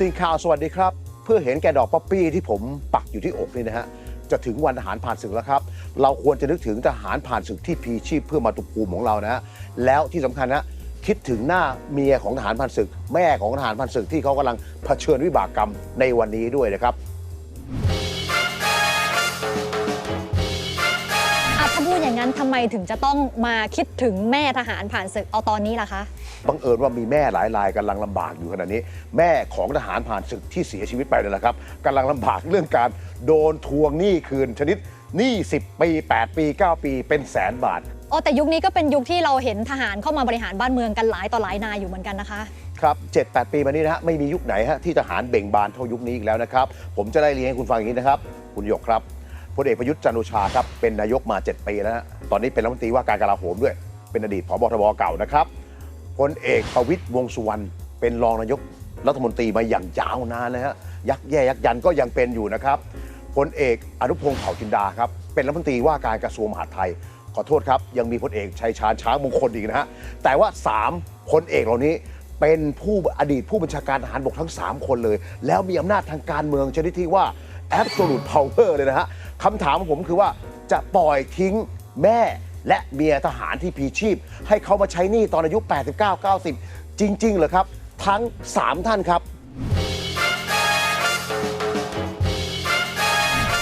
ตีนข่าวสวัสดีครับ เพื่อเห็นแก่ดอกป๊อปปี้ที่ผมปักอยู่ที่อกนี่นะฮะจะถึงวันทหารผ่านศึกแล้วครับ เราควรจะนึกถึงทหารผ่านศึกที่พีชีพเพื่อมาตุภูมิของเรานะฮะแล้วที่สำคัญนะคิดถึงหน้าเมียของทหารผ่านศึก แม่ของทหารผ่านศึกที่เขากำลังเผชิญวิบากกรรมในวันนี้ด้วยนะครับ นั้นทำไมถึงจะต้องมาคิดถึงแม่ทหารผ่านศึกเอาตอนนี้ล่ะคะบังเอิญว่ามีแม่หลายรายกำลังลำบากอยู่ขณะนี้ แม่ของทหารผ่านศึกที่เสียชีวิตไปนั่นแหละครับกำลังลำบากเรื่องการโดนทวงหนี้คืนชนิดหนี้10 ปี 8 ปี 9 ปีเป็นแสนบาท อ๋อแต่ยุคนี้ก็เป็นยุคที่เราเห็นทหารเข้ามาบริหารบ้านเมืองกันหลายต่อหลายนายอยู่เหมือนกันนะคะ ครับ 7-8 ปีมานี้นะฮะไม่มียุคไหนฮะที่ทหารเบ่งบานเท่ายุคนี้อีกแล้วนะครับ ผมจะได้เรียนให้คุณฟังอย่างนี้นะครับ คุณหยกครับ พลเอกประยุทธ์จันทร์โอชาครับเป็นนายกมา 7 ปีแล้วนะตอนนี้เป็นรัฐมนตรีว่าการกลาโหมด้วย เป็นอดีตผบทบเก่านะครับพลเอกประวิตยวงสุวรรณเป็นรองนายกรัฐมนตรีมาอย่างยาวนานนะฮะยักแย่ยักยันก็ยังเป็นอยู่นะครับพลเอกอนุพงศ์เผ่าจินดาครับเป็นรัฐมนตรีว่าการกระทรวงมหาดไทย ขอโทษครับ ยังมีพลเอกชัยชาญช้างมงคลอีกนะฮะแต่ว่า 3พลเอกเหล่านี้ เป็นผู้อดีตผู้บัญชาการทหารบกทั้ง 3 คนเลย แล้วมีอำนาจทางการเมืองชนิดที่ว่า absolute power เลยนะฮะคำถามของผมคือว่าจะปล่อยทิ้งแม่และเมียทหารที่พีชีพ ให้เขามาใช้หนี้ตอนอายุ 89 90 จริง ๆ เหรอครับ ทั้ง 3 ท่านครับ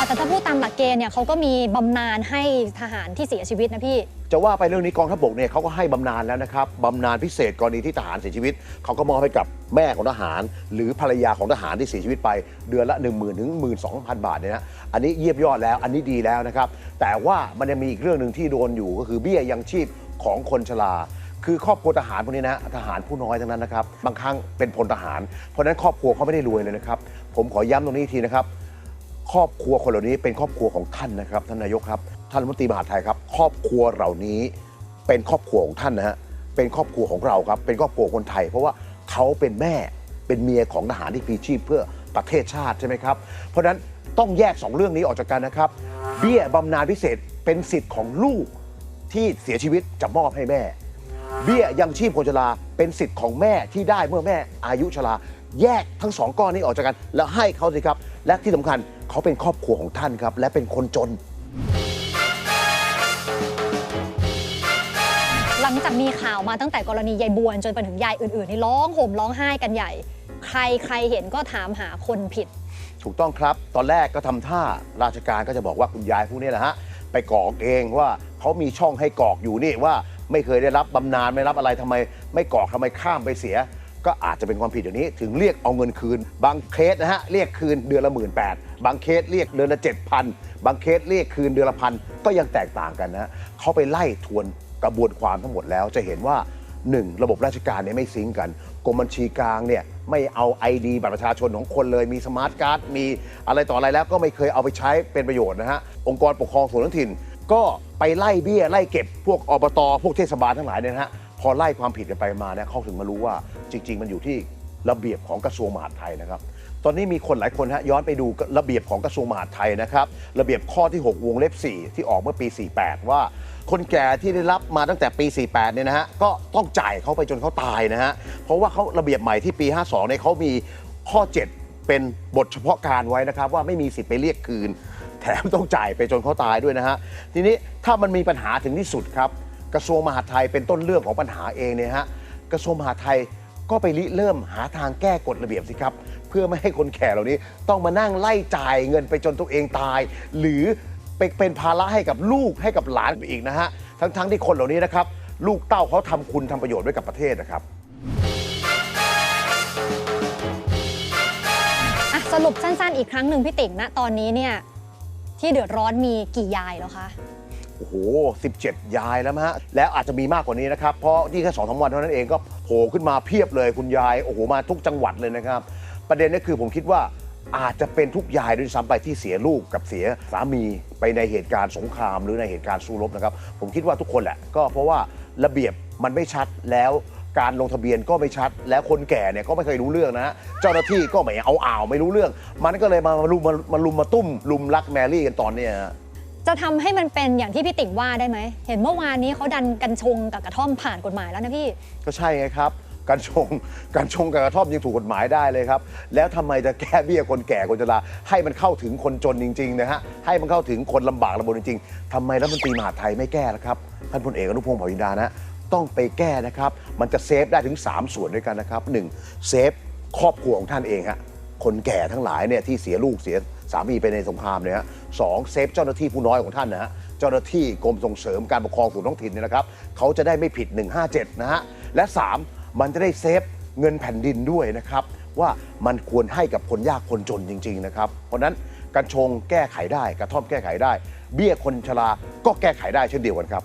แต่ถ้าพูดตามหลักเกณฑ์เนี่ยเขาก็มีบำนาญให้ทหารที่เสียชีวิตนะพี่ จะว่าไปเรื่องนี้กองทัพบกเนี่ยเขาก็ให้บำนาญแล้วนะครับบำนาญพิเศษกรณีที่ทหารเสียชีวิตเขาก็มอบให้กับแม่ของทหาร หรือภรรยาของทหารที่เสียชีวิตไป เดือนละ 1 0 0 0 0ถึง12,000บาทเนี่ยนะอันนี้เยี่ยมยอดแล้วอันนี้ดีแล้วนะครับแต่ว่ามันยังมีอีกเรื่องหนึ่งที่โดนอยู่ก็คือเบี้ยยังชีพของคนชราคือครอบครัวทหารพวกนี้นะทหารผู้น้อยทั้งนั้นนะครับบางครั้งเป็นพลทหาร เพราะนั้นครอบครัวเขาไม่ได้รวยเลยนะครับผมขอย้ำตรงนี้ทีนะครับ ครอบครัวคนเหล่านี้เป็นครอบครัวของท่านนะครับ ท่านนายกครับ ท่านรัฐมนตรีมหาดไทยครับ ครอบครัวเหล่านี้เป็นครอบครัวของท่านนะฮะเป็นครอบครัวของเราครับ เป็นครอบครัวคนไทย เพราะว่าเขาเป็นแม่เป็นเมียของทหารที่พลีชีพเพื่อประเทศชาติใช่ไหมครับ เพราะฉะนั้นต้องแยกสองเรื่องนี้ออกจากกันนะครับ เบี้ยบำนาญพิเศษเป็นสิทธิ์ของลูกที่เสียชีวิตจะมอบให้แม่ เบี้ยยังชีพคนชราเป็นสิทธิ์ของแม่ที่ได้เมื่อแม่อายุชราแยกทั้งสองก้อนนี้ออกจากกัน แล้วให้เขาสิครับ และที่สำคัญ เขาเป็นครอบครัวของท่านครับ และเป็นคนจน หลังจากมีข่าวมาตั้งแต่กรณียายบวนจนไปถึงยายอื่นๆนี่ร้องห่มร้องไห้กันใหญ่ ใครใครเห็นก็ถามหาคนผิด ถูกต้องครับ ตอนแรกก็ทำท่าราชการก็จะบอกว่าคุณยายผู้นี้แหละฮะ ไปกรอกเองว่าเขามีช่องให้กรอกอยู่นี่ว่า ไม่เคยได้รับบำนาญไม่รับอะไรทำไม ไม่กรอกทำไมข้ามไปเสีย ก็อาจจะเป็นความผิดอย่างนี้ ถึงเรียกเอาเงินคืน บางเคสนะฮะเรียกคืนเดือนละหมื่นแปดบางเคสเรียกเดือนละเจ็ดพันบางเคสเรียกคืนเดือนละพันก็ยังแตกต่างกันนะเขาไปไล่ทวนกระบวนความทั้งหมดแล้วจะเห็นว่า 1. ระบบราชการเนี่ยไม่ซิงก์กันกรมบัญชีกลางเนี่ยไม่เอา ID บัตรประชาชนของคนเลยมีสมาร์ทการ์ดมีอะไรต่ออะไรแล้วก็ไม่เคยเอาไปใช้เป็นประโยชน์นะฮะองค์กรปกครองส่วนท้องถิ่น ก็ไปไล่เบี้ยไล่เก็บพวกอบตพวกเทศบาลทั้งหลายเนี่ยนะฮะ พอไล่ความผิดกันไปมาเนี่ยเขาถึงมารู้ว่าจริง ๆ มันอยู่ที่ระเบียบของกระทรวงมหาดไทยนะครับ ตอนนี้มีคนหลายคนฮะย้อนไปดูระเบียบของกระทรวงมหาดไทยนะครับระเบียบข้อที่ 6 วงเล็บ 4 ที่ออกเมื่อปี 48 ว่า คนแก่ที่ได้รับมาตั้งแต่ปี 48 เนี่ยนะฮะก็ต้องจ่ายเขาไปจนเขาตายนะฮะเพราะว่าเขาระเบียบใหม่ที่ปี 52 เนี่ยเขามีข้อ 7 เป็นบทเฉพาะการไว้นะครับว่าไม่มีสิทธิ์ไปเรียกคืน แถมต้องจ่ายไปจนเขาตายด้วยนะฮะทีนี้ถ้ามันมีปัญหาถึงที่สุดครับ กระทรวงมหาดไทยเป็นต้นเรื่องของปัญหาเองเนี่ยฮะกระทรวงมหาดไทยก็ไปริเริ่มหาทางแก้กฎระเบียบสิครับ เพื่อไม่ให้คนแก่เหล่านี้ ต้องมานั่งไล่จ่ายเงินไปจนตัวเองตาย หรือไปเป็นภาระให้กับลูกให้กับหลานไปอีกนะฮะทั้งๆที่คนเหล่านี้นะครับ ลูกเต้าเขาทำคุณทำประโยชน์ไว้กับประเทศนะครับอะสรุปสั้นๆ อีกครั้งหนึ่งพี่ติ๋งนะตอนนี้เนี่ยที่เดือดร้อนมีกี่ยายแล้วคะ โอ้โห 17 ยายแล้วมั้งฮะ แล้วอาจจะมีมากกว่านี้นะครับ เพราะนี่แค่สองสาวันเท่านั้นเองก็โผล่ขึ้นมาเพียบเลยคุณยาย โอ้โห มาทุกจังหวัดเลยนะครับ ประเด็นก็คือผมคิดว่าอาจจะเป็นทุกยายด้วยซ้ำไปที่เสียลูกกับเสียสามีไปในเหตุการณ์สงคราม หรือในเหตุการณ์สู้รบนะครับ ผมคิดว่าทุกคนแหละ ก็เพราะว่าระเบียบมันไม่ชัดแล้วการลงทะเบียนก็ไม่ชัด แล้วคนแก่เนี่ยก็ไม่เคยรู้เรื่องนะฮะเจ้าหน้าที่ก็ไม่เอาอ่าวไม่รู้เรื่อง มันก็เลยมามาลุมมามาลุมมาตุ้มลุมรักแมรี่กันตอนเนี้ยฮะ จะทำให้มันเป็นอย่างที่พี่ติ๋งว่าได้ไหม เห็นเมื่อวานนี้เขาดันกัญชงกับกระท่อมผ่านกฎหมายแล้วนะพี่ ก็ใช่ไงครับการชงการชงกับกระท่อมยังถูกกฎหมายได้เลยครับ แล้วทำไมจะแก้เบี้ยคนแก่คนชราให้มันเข้าถึงคนจนจริงๆนะฮะให้มันเข้าถึงคนลำบากลำบนจริงๆทำไมรัฐมนตรีมหาไทยไม่แก้ล่ะครับท่านพลเอกอนุพงศ์เผ่าจินดานะต้องไปแก้นะครับ มันจะเซฟได้ถึง 3 ส่วนด้วยกันนะครับ 1. เซฟครอบครัวของท่านเองฮะ คนแก่ทั้งหลายเนี่ยที่เสียลูกเสียสามีไปในสงครามเนี่ยฮะสองเซฟเจ้าหน้าที่ผู้น้อยของท่านนะฮะเจ้าหน้าที่กรมส่งเสริมการปกครองส่วนท้องถิ่นเนี่ยนะครับเขาจะได้ไม่ผิด 157 นะฮะและ 3 มันจะได้เซฟเงินแผ่นดินด้วยนะครับ ว่ามันควรให้กับคนยากคนจนจริง ๆ นะครับ เพราะฉะนั้นกัญชงแก้ไขได้กระท่อมแก้ไขได้ เบี้ยคนชราก็แก้ไขได้เช่นเดียวกันครับ